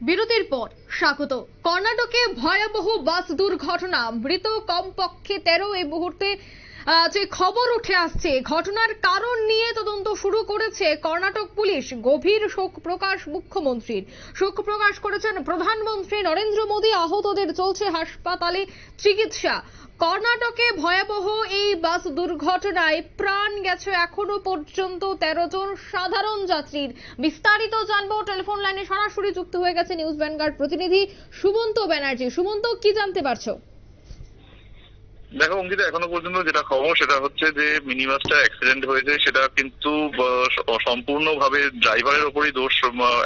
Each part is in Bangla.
বিরতির পর স্বাগত। কর্ণাটকে ভয়াবহ বাস দুর্ঘটনা মৃত কমপক্ষে তেরো এই মুহূর্তে যে খবর উঠে আসছে ঘটনার কারণ নিয়ে তদন্ত শুরু করেছে কর্ণাটক পুলিশ, গভীর শোক প্রকাশ মুখ্যমন্ত্রীর। শোক প্রকাশ করেছেন প্রধানমন্ত্রী নরেন্দ্র মোদী, আহতদের চলছে হাসপাতালে চিকিৎসা। কর্ণাটকে ভয়াবহ এই বাস দুর্ঘটনায় প্রাণ গেছে এখনও পর্যন্ত তেরো জন সাধারণ যাত্রীর। বিস্তারিত জানব, টেলিফোন লাইনে সরাসরি যুক্ত হয়ে গেছে নিউজ ভ্যানগার্ড প্রতিনিধি সুমন্ত ব্যানার্জি। সুমন্ত, কি জানতে পারছ? দেখো অঙ্কিতা, এখনও পর্যন্ত যেটা খবর সেটা হচ্ছে যে মিনি বাসটা অ্যাক্সিডেন্ট হয়েছে, সেটা কিন্তু সম্পূর্ণভাবে ড্রাইভারের ওপরই দোষ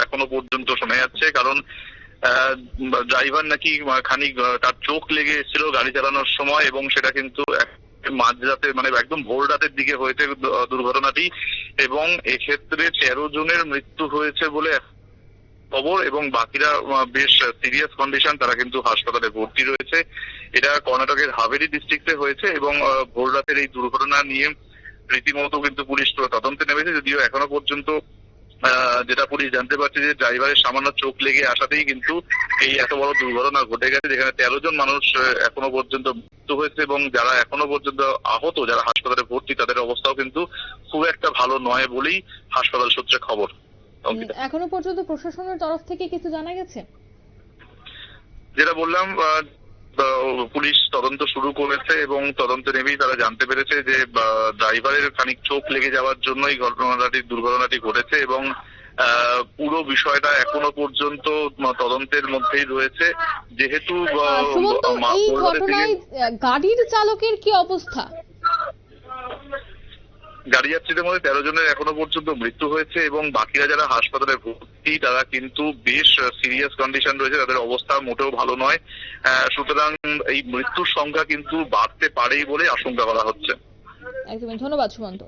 এখনও পর্যন্ত শোনা যাচ্ছে। কারণ ড্রাইভার নাকি খানিক তার চোখ লেগে এসেছিল গাড়ি চালানোর সময় এবং সেটা কিন্তু মাঝরাতে মানে একদম ভোর রাতের দিকে হয়েছে দুর্ঘটনাটি এবং এক্ষেত্রে তেরো জনের মৃত্যু হয়েছে বলে খবর এবং বাকিরা বেশ সিরিয়াস কন্ডিশন তারা কিন্তু হাসপাতালে ভর্তি রয়েছে। এটা কর্ণাটকের হাভেরি ডিস্ট্রিক্টে হয়েছে এবং ভোর রাতের এই দুর্ঘটনা নিয়ে রীতিমতো কিন্তু পুলিশ তদন্তে নেমেছে, যদিও এখনও পর্যন্ত যেটা পুলিশ জানতে পারছে যে ড্রাইভারের সামান্য চোখ লেগে আসাতেই কিন্তু এই এত বড় দুর্ঘটনা ঘটে গেছে, যেখানে তেরো জন মানুষ এখনও পর্যন্ত মৃত্যু হয়েছে এবং যারা এখনও পর্যন্ত আহত, যারা হাসপাতালে ভর্তি, তাদের অবস্থাও কিন্তু খুব একটা ভালো নয় বলেই হাসপাতাল সূত্রে খবর। এখনও পর্যন্ত প্রশাসনের তরফ থেকে কিছু জানা গেছে? যেটা বললাম পুলিশ তদন্ত শুরু করেছে এবং তদন্ত নেমেই তারা জানতে পেরেছে যে ড্রাইভারের খানিক চোখ লেগে যাওয়ার জন্যই ঘটনাটি দুর্ঘটনাটি ঘটেছে এবং আহ, পুরো বিষয়টা এখনও পর্যন্ত তদন্তের মধ্যেই রয়েছে। যেহেতু এই ঘটনায় গাড়ির চালকের কি অবস্থা? গাড়ি যাত্রীদের মধ্যে তেরো জনের এখনও পর্যন্ত মৃত্যু হয়েছে এবং বাকিরা যারা হাসপাতালে ভর্তি, তারা কিন্তু বেশ সিরিয়াস কন্ডিশন রয়েছে। তাদের অবস্থা মোটেও ভালো নয়। সুতরাং এই মৃত্যুর সংখ্যা কিন্তু বাড়তে পারেই বলে আশঙ্কা করা হচ্ছে। একদমই। ধন্যবাদ, সুমন্ত।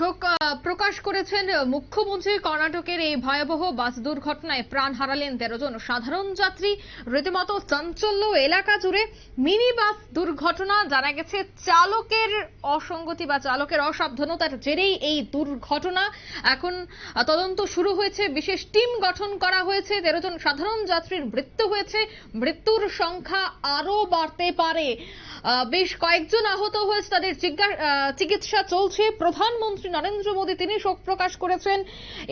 শোক প্রকাশ করেছেন মুখ্যমন্ত্রী। কর্ণাটকের এই ভয়াবহ বাস দুর্ঘটনায় প্রাণ হারালেন তেরো জন সাধারণ যাত্রী। রীতিমতো চাঞ্চল্য এলাকা জুড়ে মিনি বাস দুর্ঘটনা। জানা গেছে, চালকের অসঙ্গতি বা চালকের অসাবধানতার জেরেই এই দুর্ঘটনা। এখন তদন্ত শুরু হয়েছে। বিশেষ টিম গঠন করা হয়েছে। তেরো জন সাধারণ যাত্রীর মৃত্যু হয়েছে। মৃত্যুর সংখ্যা আরও বাড়তে পারে। বেশ কয়েকজন আহত হয়েছে, তাদের চিকিৎসা চলছে। প্রধানমন্ত্রী নরেন্দ্র মোদী, তিনি শোক প্রকাশ করেছেন।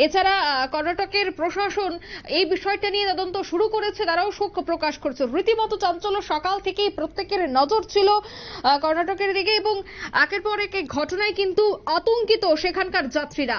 এছাড়া কর্ণাটকের প্রশাসন এই বিষয়টা নিয়ে তদন্ত শুরু করেছে, তারাও শোক প্রকাশ করেছে। রীতিমতো চাঞ্চল্য, সকাল থেকেই প্রত্যেকের নজর ছিল কর্ণাটকের দিকে এবং একের পর এক ঘটনায় কিন্তু আতঙ্কিত সেখানকার যাত্রীরা।